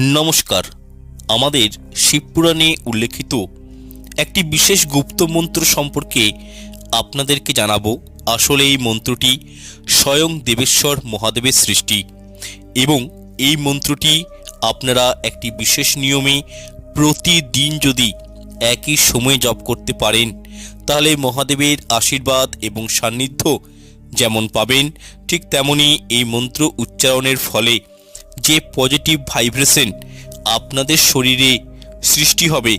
নমস্কার। আমাদের শিবপুরাণে উল্লেখিত একটি বিশেষ গুপ্ত মন্ত্র সম্পর্কে আপনাদেরকে জানাব। আসলে এই মন্ত্রটি স্বয়ং দেবেশ্বর মহাদেবের সৃষ্টি এবং এই মন্ত্রটি আপনারা একটি বিশেষ নিয়মে প্রতিদিন যদি একই সময়ে জপ করতে পারেন, তাহলে মহাদেবের আশীর্বাদ এবং সান্নিধ্য যেমন পাবেন, ঠিক তেমনি এই মন্ত্র উচ্চারণের ফলে যে পজিটিভ ভাইব্রেশন আপনাদের শরীরে সৃষ্টি হবে,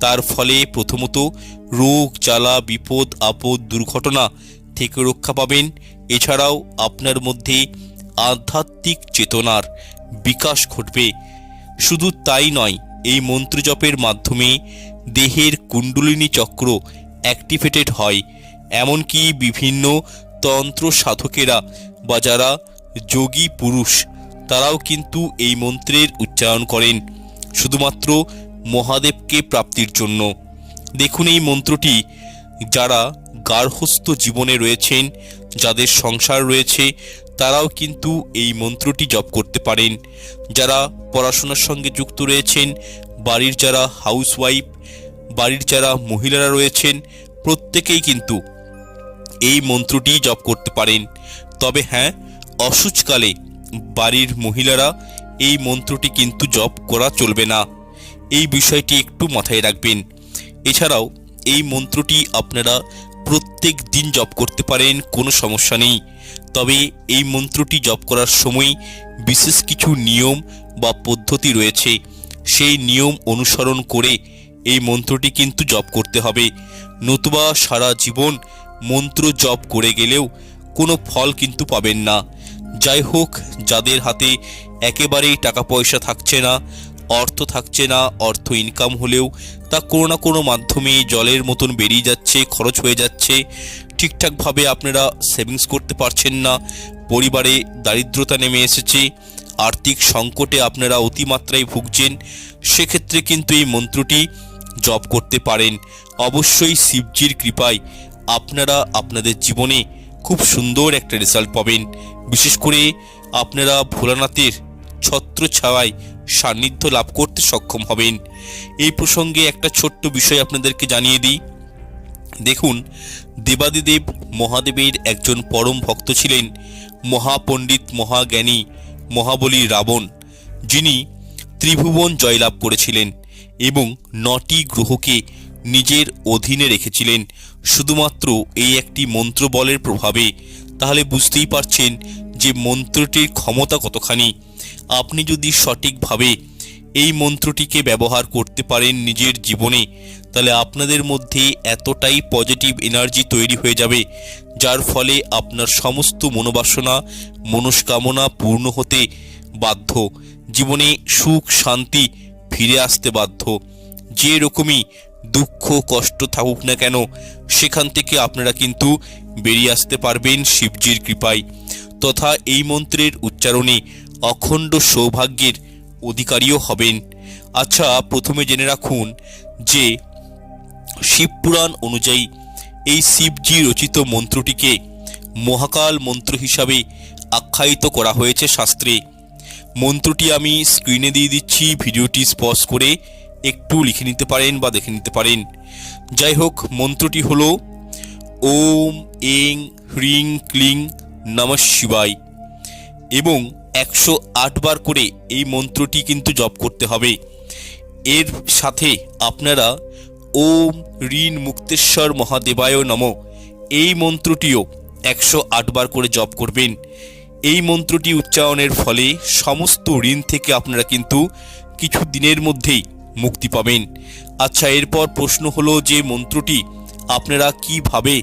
তার ফলে প্রথমত রোগ, জ্বালা, বিপদ, আপদ, দুর্ঘটনা থেকে রক্ষা পাবেন। এছাড়াও আপনার মধ্যে আধ্যাত্মিক চেতনার বিকাশ ঘটবে। শুধু তাই নয়, এই মন্ত্র জপের মাধ্যমে দেহের কুণ্ডলিনী চক্র অ্যাক্টিভেটেড হয়। এমনকি বিভিন্ন তন্ত্র সাধকেরা বা যারা যোগী পুরুষ তারাও কিন্তু এই মন্ত্রের উচ্চারণ করেন, শুধুমাত্র মহাদেবকে প্রাপ্তির জন্য। দেখুন এই মন্ত্রটি, যারা গার্হস্থ জীবনে রয়েছেন, যাদের সংসার রয়েছে, তারাও কিন্তু এই মন্ত্রটি জপ করতে পারেন। যারা পড়াশোনার সঙ্গে যুক্ত রয়েছেন, বাড়ির যারা হাউসওয়াইফ, বাড়ির যারা মহিলারা রয়েছেন, প্রত্যেকেই কিন্তু এই মন্ত্রটি জপ করতে পারেন। তবে হ্যাঁ অসুচকালে বাড়ির মহিলারা এই মন্ত্রটি কিন্তু জপ করা চলবে না। এই বিষয়টি একটু মাথায় রাখবেন। এছাড়াও এই মন্ত্রটি আপনারা প্রত্যেক দিন জপ করতে পারেন, কোনো সমস্যা নেই। তবে এই মন্ত্রটি জপ করার সময় বিশেষ কিছু নিয়ম বা পদ্ধতি রয়েছে। সেই নিয়ম অনুসরণ করে এই মন্ত্রটি কিন্তু জপ করতে হবে। নতুবা সারা জীবন মন্ত্র জপ করে গেলেও কোনো ফল কিন্তু পাবেন না। যাই হোক, যাদের হাতে একেবারেই টাকা পয়সা থাকছে না, অর্থ থাকছে না, অর্থ ইনকাম হলেও তা কোনো না কোনো মাধ্যমে জলের মতন বেরিয়ে যাচ্ছে, খরচ হয়ে যাচ্ছে। ঠিকঠাকভাবে আপনারা সেভিংস করতে পারছেন না। পরিবারে দারিদ্রতা নেমে এসেছে। আর্থিক সংকটে আপনারা অতিমাত্রায় ভুগছেন। সেক্ষেত্রে কিন্তু এই মন্ত্রটি জপ করতে পারেন। অবশ্যই শিবজির কৃপায় আপনারা আপনাদের জীবনে খুব সুন্দর একটা রেজাল্ট পাবেন। বিশেষ করে আপনারা ভোলানাথের ছত্র ছাওয়ায় সান্নিধ্য লাভ করতে সক্ষম হবেন। এই প্রসঙ্গে একটা ছোট্ট বিষয় আপনাদেরকে জানিয়ে দিই। দেখুন, দেবাদিদেব মহাদেবের একজন পরম ভক্ত ছিলেন, মহাপণ্ডিত মহাজ্ঞানী মহাবলী রাবণ, যিনি ত্রিভুবন জয়লাভ করেছিলেন এবং নটি গ্রহকে নিজের অধীনে রেখেছিলেন। শুধুমাত্র এই একটি মন্ত্র বলের প্রভাবে, তাহলে বুঝতেই পারছেন যে মন্ত্রটির ক্ষমতা কতখানি। আপনি যদি সঠিকভাবে এই মন্ত্রটিকে ব্যবহার করতে পারেন নিজের জীবনে, তাহলে আপনাদের মধ্যে এতটাই পজিটিভ এনার্জি তৈরি হয়ে যাবে, যার ফলে আপনার সমস্ত মনোবাসনা, মনস্কামনা পূর্ণ হতে বাধ্য, জীবনে সুখ, শান্তি ফিরে আসতে বাধ্য। যে রকমই দুঃখ, কষ্ট থাকুক না কেন, সেখান থেকে আপনারা কিন্তু বেরিয়ে আসতে পারবেন শিবজির কৃপায়। তথা এই মন্ত্রের উচ্চারণে অখণ্ড সৌভাগ্যের অধিকারীও হবেন। আচ্ছা প্রথমে জেনে রাখুন যে শিবপুরাণ অনুযায়ী এই শিবজি রচিত মন্ত্রটিকে মহাকাল মন্ত্র হিসাবে আখ্যায়িত করা হয়েছে শাস্ত্রে। মন্ত্রটি আমি স্ক্রিনে দিয়ে দিচ্ছি, ভিডিওটি স্পজ করে একটু লিখে নিতে পারেন বা দেখে নিতে পারেন। যাই হোক, মন্ত্রটি হল, ওম এং হ্রিং ক্লিং নমঃ শিবায়। এবং একশো বার করে এই মন্ত্রটি কিন্তু জপ করতে হবে। এর সাথে আপনারা ওম ঋণ মুক্তেশ্বর মহাদেবায় নম এই মন্ত্রটিও একশো আট বার করে জপ করবেন। এই মন্ত্রটি উচ্চারণের ফলে সমস্ত ঋণ থেকে আপনারা কিন্তু কিছু দিনের মধ্যেই মুক্তি পাবেন। আচ্ছা এরপর প্রশ্ন হলো যে মন্ত্রটি আপনারা কীভাবে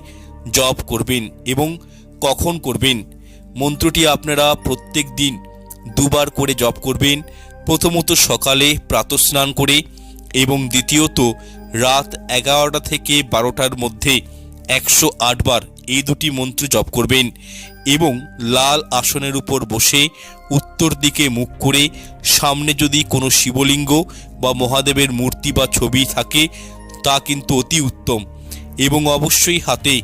জপ করবেন এবং কখন করবেন? মন্ত্রটি আপনারা প্রত্যেক দিন দুবার করে জপ করবেন। প্রথমত সকালে প্রাতস্নান করে এবং দ্বিতীয়ত রাত এগারোটা থেকে বারোটার মধ্যে একশো আটবার এই দুটি মন্ত্র জপ করবেন এবং লাল আসনের উপর বসে উত্তর দিকে মুখ করে, সামনে যদি কোনো শিবলিঙ্গ বা মহাদেবের মূর্তি বা ছবি থাকে, তা কিন্তু অতি উত্তম। এবং অবশ্যই হাতে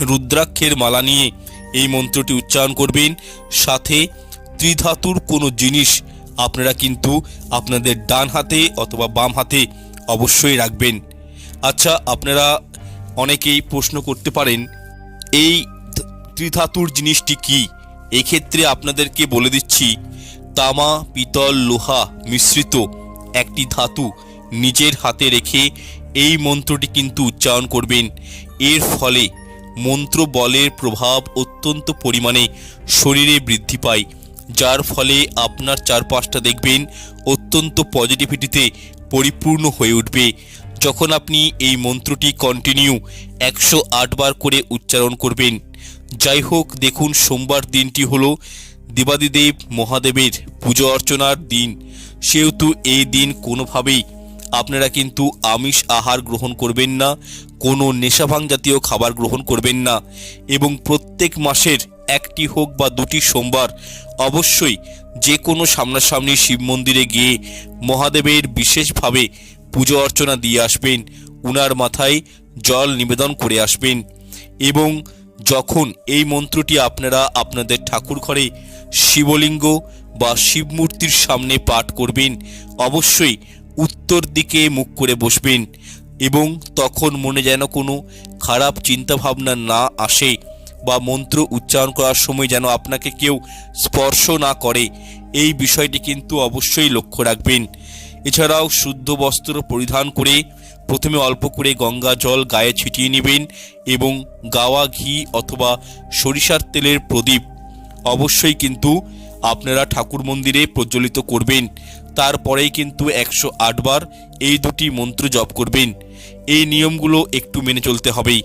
রুদ্রাক্ষের মালা নিয়ে এই মন্ত্রটি উচ্চারণ করবেন। সাথে ত্রিধাতুর কোনো জিনিস আপনারা কিন্তু আপনাদের ডান হাতে অথবা বাম হাতে অবশ্যই রাখবেন। আচ্ছা আপনারা অনেকেই প্রশ্ন করতে পারেন, এই ত্রিধাতুর জিনিসটি কি? এক্ষেত্রে আপনাদেরকে বলে দিচ্ছি, তামা, পিতল, লোহা মিশ্রিত একটি ধাতু নিজের হাতে রেখে এই মন্ত্রটি কিন্তু উচ্চারণ করবেন। এর ফলে মন্ত্র বলের প্রভাব অত্যন্ত পরিমাণে শরীরে বৃদ্ধি পায়, যার ফলে আপনার চারপাশটা দেখবেন অত্যন্ত পজিটিভিটিতে পরিপূর্ণ হয়ে উঠবে। যখন আপনি এই মন্ত্রটি কন্টিনিউ একশো আট বার করে উচ্চারণ করবেন যাই হোক, দেখুন, সোমবার দিনটি হলো দেবাদিদেব মহাদেবের পুজো অর্চনার দিন। সেহেতু এই দিন কোনোভাবেই আপনারা কিন্তু আমিষ আহার গ্রহণ করবেন না, কোনো নেশাভাং জাতীয় খাবার গ্রহণ করবেন না। এবং প্রত্যেক মাসের একটি হোক বা দুটি সোমবার অবশ্যই যে কোনো সামনাসামনি শিব মন্দিরে গিয়ে মহাদেবের বিশেষভাবে পুজো অর্চনা দিয়ে আসবেন। উনার মাথায় জল নিবেদন করে আসবেন। এবং যখন এই মন্ত্রটি আপনারা আপনাদের ঠাকুর ঘরে শিবলিঙ্গ বা শিবমূর্তির সামনে পাঠ করবেন, অবশ্যই উত্তর দিকে মুখ করে বসবেন এবং তখন মনে যেন কোনো খারাপ চিন্তাভাবনা না আসে বা মন্ত্র উচ্চারণ করার সময় যেন আপনাকে কেউ স্পর্শ না করে। এই বিষয়টি কিন্তু অবশ্যই লক্ষ্য রাখবেন। এছাড়াও শুদ্ধ বস্ত্র পরিধান করে প্রথমে অল্প করে গঙ্গা জল গায়ে ছিটিয়ে নেবেন এবং গাওয়া ঘি অথবা সরিষার তেলের প্রদীপ অবশ্যই কিন্তু আপনারা ঠাকুর মন্দিরে প্রজ্বলিত করবেন। তারপরেই কিন্তু একশো বার এই দুটি মন্ত্র জপ করবেন। এই নিয়মগুলো একটু মেনে চলতে হবেই।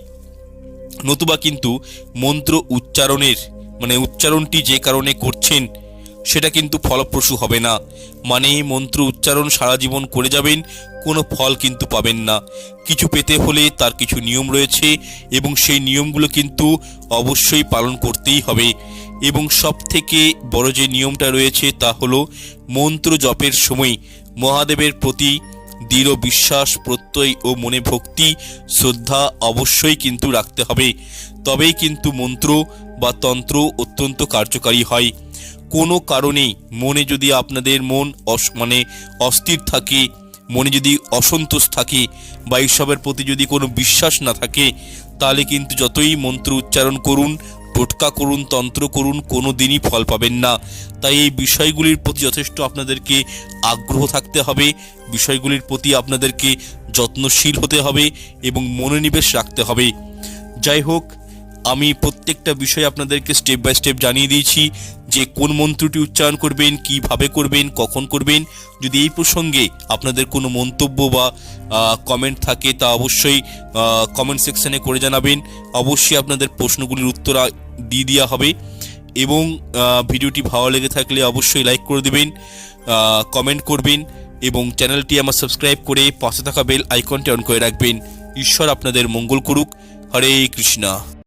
নতুবা কিন্তু মন্ত্র উচ্চারণের মানে উচ্চারণটি যে কারণে করছেন সেটা কিন্তু ফলপ্রসূ হবে না। মানে মন্ত্র উচ্চারণ সারা জীবন করে যাবেন, কোনো ফল কিন্তু পাবেন না। কিছু পেতে হলে তার কিছু নিয়ম রয়েছে এবং সেই নিয়মগুলো কিন্তু অবশ্যই পালন করতেই হবে। এবং সব থেকে বড় যে নিয়মটা রয়েছে তা হলো মন্ত্র জপের সময় মহাদেবের প্রতি দৃঢ় বিশ্বাস, প্রত্যয় ও মনে ভক্তি, শ্রদ্ধা অবশ্যই কিন্তু রাখতে হবে। তবেই কিন্তু মন্ত্র বা তন্ত্র অত্যন্ত কার্যকারী হয়। কোনো কারণেই মনে যদি আপনাদের মন অস মানে অস্থির থাকে, মনে যদি অসন্তোষ থাকে বা এইসবের প্রতি যদি কোনো বিশ্বাস না থাকে, তাহলে কিন্তু যতই মন্ত্র উচ্চারণ করুন, টোটকা করুন, তন্ত্র করুন, কোনো দিনই ফল পাবেন না। তাই এই বিষয়গুলির প্রতি যথেষ্ট আপনাদেরকে আগ্রহ থাকতে হবে, বিষয়গুলির প্রতি আপনাদেরকে যত্নশীল হতে হবে এবং মনোনিবেশ রাখতে হবে। যাই হোক, আমি প্রত্যেকটা বিষয় আপনাদেরকে স্টেপ বাই স্টেপ জানিয়ে দিয়েছি। যে কোন মন্ত্রটি উচ্চারণ করবেন, কীভাবে করবেন, কখন করবেন, যদি এই প্রসঙ্গে আপনাদের কোনো মন্তব্য বা কমেন্ট থাকে, তা অবশ্যই কমেন্ট সেকশনে করে জানাবেন। অবশ্যই আপনাদের প্রশ্নগুলির উত্তর দিয়ে দেওয়া হবে। এবং ভিডিওটি ভালো লেগে থাকলে অবশ্যই লাইক করে দেবেন কমেন্ট করবেন, এবং চ্যানেলটি আমার সাবস্ক্রাইব করে পাশে থাকা বেল আইকনটি অন করে রাখবেন। ঈশ্বর আপনাদের মঙ্গল করুক। হরে কৃষ্ণা।